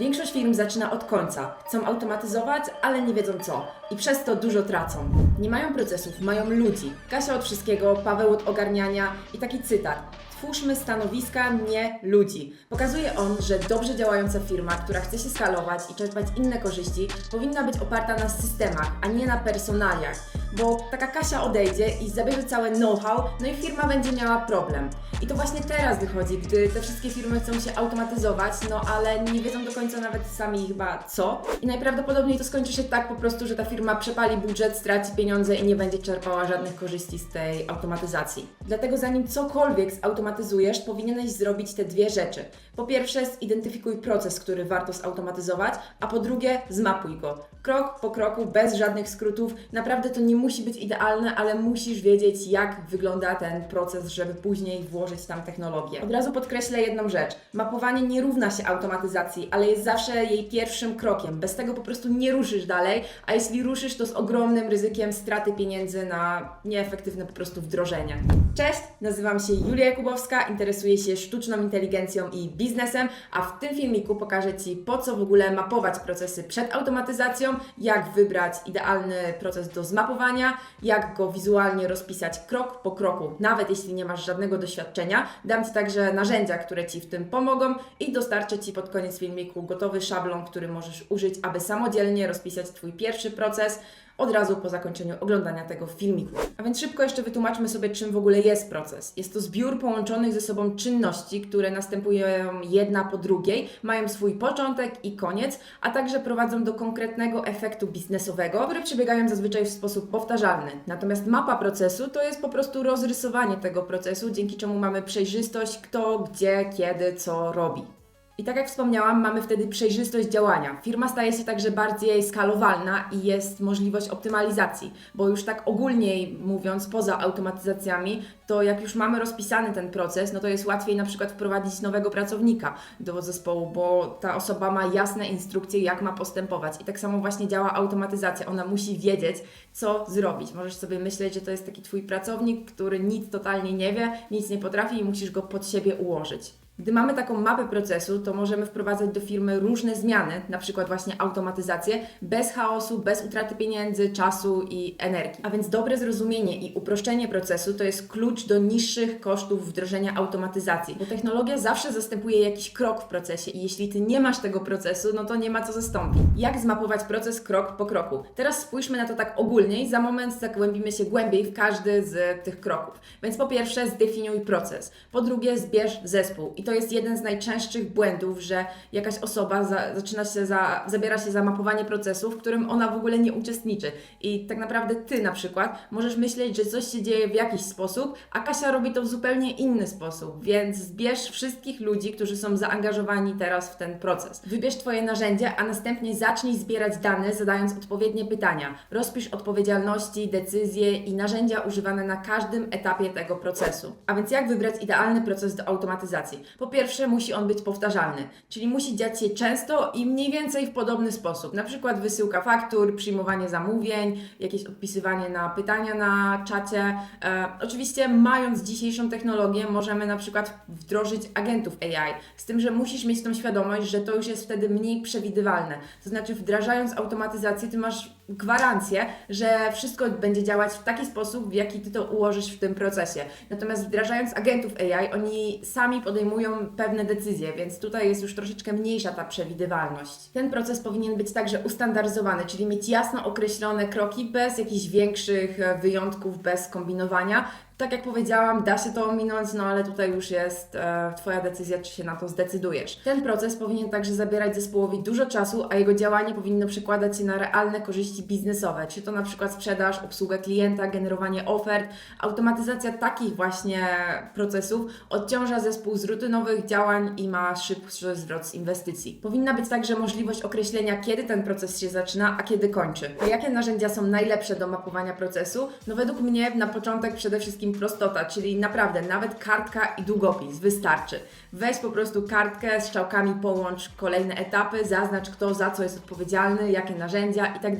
Większość firm zaczyna od końca. Chcą automatyzować, ale nie wiedzą co. I przez to dużo tracą. Nie mają procesów, mają ludzi. Kasia od wszystkiego, Paweł od ogarniania i taki cytat. Twórzmy stanowiska, nie ludzi. Pokazuje on, że dobrze działająca firma, która chce się skalować i czerpać inne korzyści, powinna być oparta na systemach, a nie na personaliach. Bo taka Kasia odejdzie i zabierze całe know-how, no i firma będzie miała problem. I to właśnie teraz wychodzi, gdy te wszystkie firmy chcą się automatyzować, no ale nie wiedzą do końca nawet sami chyba co. I najprawdopodobniej to skończy się tak po prostu, że ta firma przepali budżet, straci pieniądze i nie będzie czerpała żadnych korzyści z tej automatyzacji. Dlatego zanim cokolwiek zautomatyzujesz, powinieneś zrobić te dwie rzeczy. Po pierwsze, zidentyfikuj proces, który warto zautomatyzować, a po drugie, zmapuj go. Krok po kroku, bez żadnych skrótów. Naprawdę to nie musi być idealne, ale musisz wiedzieć, jak wygląda ten proces, żeby później włożyć tam technologię. Od razu podkreślę jedną rzecz. Mapowanie nie równa się automatyzacji, ale jest zawsze jej pierwszym krokiem. Bez tego po prostu nie ruszysz dalej, a jeśli ruszysz, to z ogromnym ryzykiem straty pieniędzy na nieefektywne po prostu wdrożenie. Cześć, nazywam się Julia Jakubowska, interesuję się sztuczną inteligencją i biznesem, a w tym filmiku pokażę Ci, po co w ogóle mapować procesy przed automatyzacją, jak wybrać idealny proces do zmapowania, jak go wizualnie rozpisać krok po kroku, nawet jeśli nie masz żadnego doświadczenia. Dam Ci także narzędzia, które Ci w tym pomogą i dostarczę Ci pod koniec filmiku gotowy szablon, który możesz użyć, aby samodzielnie rozpisać Twój pierwszy proces od razu po zakończeniu oglądania tego filmiku. A więc szybko jeszcze wytłumaczmy sobie, czym w ogóle jest proces. Jest to zbiór połączonych ze sobą czynności, które następują jedna po drugiej, mają swój początek i koniec, a także prowadzą do konkretnego efektu biznesowego, które przebiegają zazwyczaj w sposób powtarzalny. Natomiast mapa procesu to jest po prostu rozrysowanie tego procesu, dzięki czemu mamy przejrzystość, kto, gdzie, kiedy, co robi. I tak jak wspomniałam, mamy wtedy przejrzystość działania. Firma staje się także bardziej skalowalna i jest możliwość optymalizacji, bo już tak ogólniej mówiąc, poza automatyzacjami, to jak już mamy rozpisany ten proces, no to jest łatwiej na przykład wprowadzić nowego pracownika do zespołu, bo ta osoba ma jasne instrukcje, jak ma postępować. I tak samo właśnie działa automatyzacja. Ona musi wiedzieć, co zrobić. Możesz sobie myśleć, że to jest taki Twój pracownik, który nic totalnie nie wie, nic nie potrafi i musisz go pod siebie ułożyć. Gdy mamy taką mapę procesu, to możemy wprowadzać do firmy różne zmiany, na przykład właśnie automatyzację, bez chaosu, bez utraty pieniędzy, czasu i energii. A więc dobre zrozumienie i uproszczenie procesu to jest klucz do niższych kosztów wdrożenia automatyzacji, bo technologia zawsze zastępuje jakiś krok w procesie i jeśli Ty nie masz tego procesu, no to nie ma co zastąpić. Jak zmapować proces krok po kroku? Teraz spójrzmy na to tak ogólnie i za moment zagłębimy się głębiej w każdy z tych kroków. Więc po pierwsze zdefiniuj proces, po drugie zbierz zespół i to jest jeden z najczęstszych błędów, że jakaś osoba za, zaczyna się za, zabiera się za mapowanie procesu, w którym ona w ogóle nie uczestniczy. I tak naprawdę ty na przykład możesz myśleć, że coś się dzieje w jakiś sposób, a Kasia robi to w zupełnie inny sposób. Więc zbierz wszystkich ludzi, którzy są zaangażowani teraz w ten proces. Wybierz Twoje narzędzie, a następnie zacznij zbierać dane, zadając odpowiednie pytania. Rozpisz odpowiedzialności, decyzje i narzędzia używane na każdym etapie tego procesu. A więc jak wybrać idealny proces do automatyzacji? Po pierwsze, musi on być powtarzalny, czyli musi dziać się często i mniej więcej w podobny sposób. Na przykład wysyłka faktur, przyjmowanie zamówień, jakieś odpisywanie na pytania na czacie. E, oczywiście, mając dzisiejszą technologię, możemy na przykład wdrożyć agentów AI, z tym, że musisz mieć tą świadomość, że to już jest wtedy mniej przewidywalne. To znaczy, wdrażając automatyzację, ty masz gwarancję, że wszystko będzie działać w taki sposób, w jaki ty to ułożysz w tym procesie. Natomiast wdrażając agentów AI, oni sami podejmują pewne decyzje, więc tutaj jest już troszeczkę mniejsza ta przewidywalność. Ten proces powinien być także ustandaryzowany, czyli mieć jasno określone kroki bez jakichś większych e, wyjątków, bez kombinowania. Tak jak powiedziałam, da się to ominąć, no ale tutaj już jest e, Twoja decyzja, czy się na to zdecydujesz. Ten proces powinien także zabierać zespołowi dużo czasu, a jego działanie powinno przekładać się na realne korzyści biznesowe, czy to na przykład sprzedaż, obsługę klienta, generowanie ofert. Automatyzacja takich właśnie procesów odciąża zespół z rutynowych działań i ma szybszy zwrot z inwestycji. Powinna być także możliwość określenia, kiedy ten proces się zaczyna, a kiedy kończy. A jakie narzędzia są najlepsze do mapowania procesu? No według mnie na początek przede wszystkim prostota, czyli naprawdę nawet kartka i długopis wystarczy. Weź po prostu kartkę z strzałkami, połącz kolejne etapy, zaznacz kto za co jest odpowiedzialny, jakie narzędzia i tak.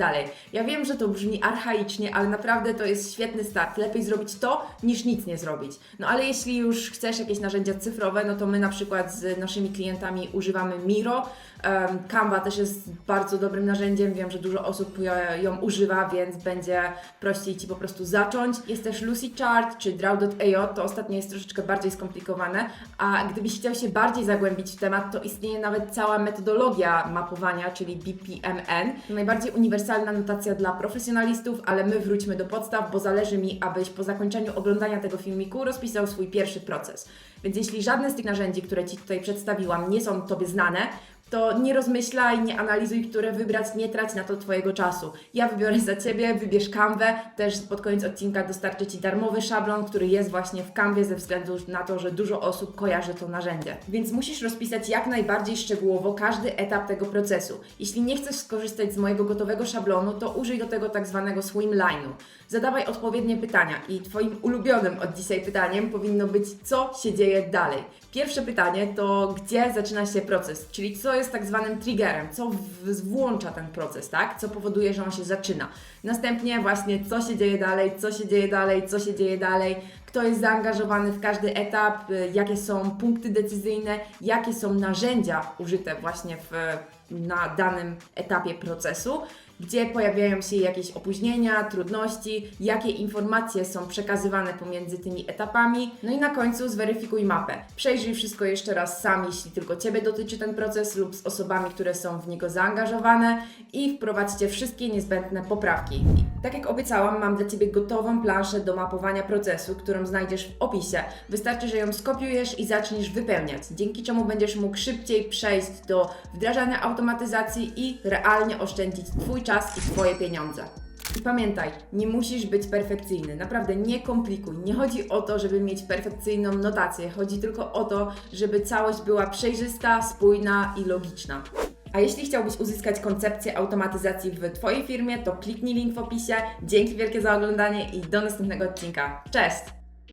Ja wiem, że to brzmi archaicznie, ale naprawdę to jest świetny start. Lepiej zrobić to, niż nic nie zrobić. No ale jeśli już chcesz jakieś narzędzia cyfrowe, no to my na przykład z naszymi klientami używamy Miro. Canva też jest bardzo dobrym narzędziem, wiem, że dużo osób ją- używa, więc będzie prościej Ci po prostu zacząć. Jest też Czy Draw.io, to ostatnie jest troszeczkę bardziej skomplikowane, a gdybyś chciał się bardziej zagłębić w temat, to istnieje nawet cała metodologia mapowania, czyli BPMN. Najbardziej uniwersalna notacja dla profesjonalistów, ale my wróćmy do podstaw, bo zależy mi, abyś po zakończeniu oglądania tego filmiku rozpisał swój pierwszy proces. Więc jeśli żadne z tych narzędzi, które Ci tutaj przedstawiłam, nie są Tobie znane, to nie rozmyślaj, nie analizuj, które wybrać, nie trać na to Twojego czasu. Ja wybiorę za Ciebie, wybierz Canwę, też pod koniec odcinka dostarczę Ci darmowy szablon, który jest właśnie w Canwie ze względu na to, że dużo osób kojarzy to narzędzie. Więc musisz rozpisać jak najbardziej szczegółowo każdy etap tego procesu. Jeśli nie chcesz skorzystać z mojego gotowego szablonu, to użyj do tego tak zwanego swimline'u. Zadawaj odpowiednie pytania i Twoim ulubionym od dzisiaj pytaniem powinno być, co się dzieje dalej. Pierwsze pytanie to, gdzie zaczyna się proces, czyli co jest tak zwanym triggerem, co włącza ten proces, tak? Co powoduje, że on się zaczyna. Następnie właśnie, co się dzieje dalej, co się dzieje dalej, co się dzieje dalej, kto jest zaangażowany w każdy etap, y, jakie są punkty decyzyjne, jakie są narzędzia użyte właśnie w, na danym etapie procesu, gdzie pojawiają się jakieś opóźnienia, trudności, jakie informacje są przekazywane pomiędzy tymi etapami. No i na końcu zweryfikuj mapę. Przejrzyj wszystko jeszcze raz sam, jeśli tylko Ciebie dotyczy ten proces lub z osobami, które są w niego zaangażowane i wprowadźcie wszystkie niezbędne poprawki. Tak jak obiecałam, mam dla Ciebie gotową planszę do mapowania procesu, którą znajdziesz w opisie. Wystarczy, że ją skopiujesz i zaczniesz wypełniać, dzięki czemu będziesz mógł szybciej przejść do wdrażania automatyzacji i realnie oszczędzić Twój czas i Twoje pieniądze. I pamiętaj, nie musisz być perfekcyjny. Naprawdę nie komplikuj. Nie chodzi o to, żeby mieć perfekcyjną notację. Chodzi tylko o to, żeby całość była przejrzysta, spójna i logiczna. A jeśli chciałbyś uzyskać koncepcję automatyzacji w Twojej firmie, to kliknij link w opisie. Dzięki wielkie za oglądanie i do następnego odcinka. Cześć!